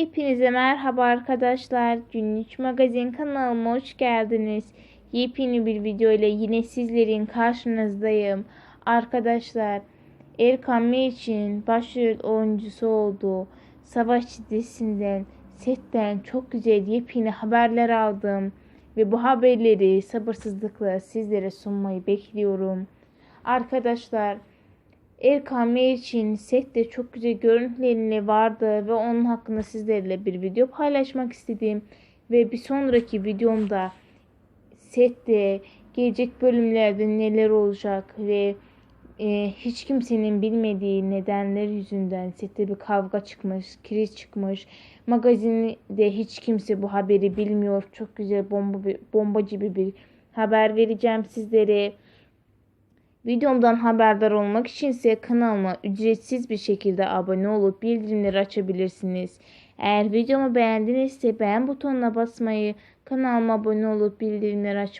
Hepinize merhaba arkadaşlar. Günlük magazin kanalıma hoş geldiniz. Yepyeni bir video ile yine sizlerin karşınızdayım. Arkadaşlar Erkan Meriç'in başrol oyuncusu olduğu Savaş dizisinden setten çok güzel yepyeni haberler aldım. Ve bu haberleri sabırsızlıkla sizlere sunmayı bekliyorum. Arkadaşlar Erkan Meriç'in sette çok güzel görüntüleriyle vardı ve onun hakkında sizlerle bir video paylaşmak istedim. Ve bir sonraki videomda sette gelecek bölümlerde neler olacak ve e, hiç kimsenin bilmediği nedenler yüzünden sette bir kavga çıkmış, kriz çıkmış. Magazinde hiç kimse bu haberi bilmiyor. Çok güzel bomba, bomba gibi bir haber vereceğim sizlere. Videomdan haberdar olmak için ise kanalıma ücretsiz bir şekilde abone olup bildirimleri açabilirsiniz. Eğer videomu beğendinizse beğen butonuna basmayı, kanalıma abone olup bildirimleri açmayı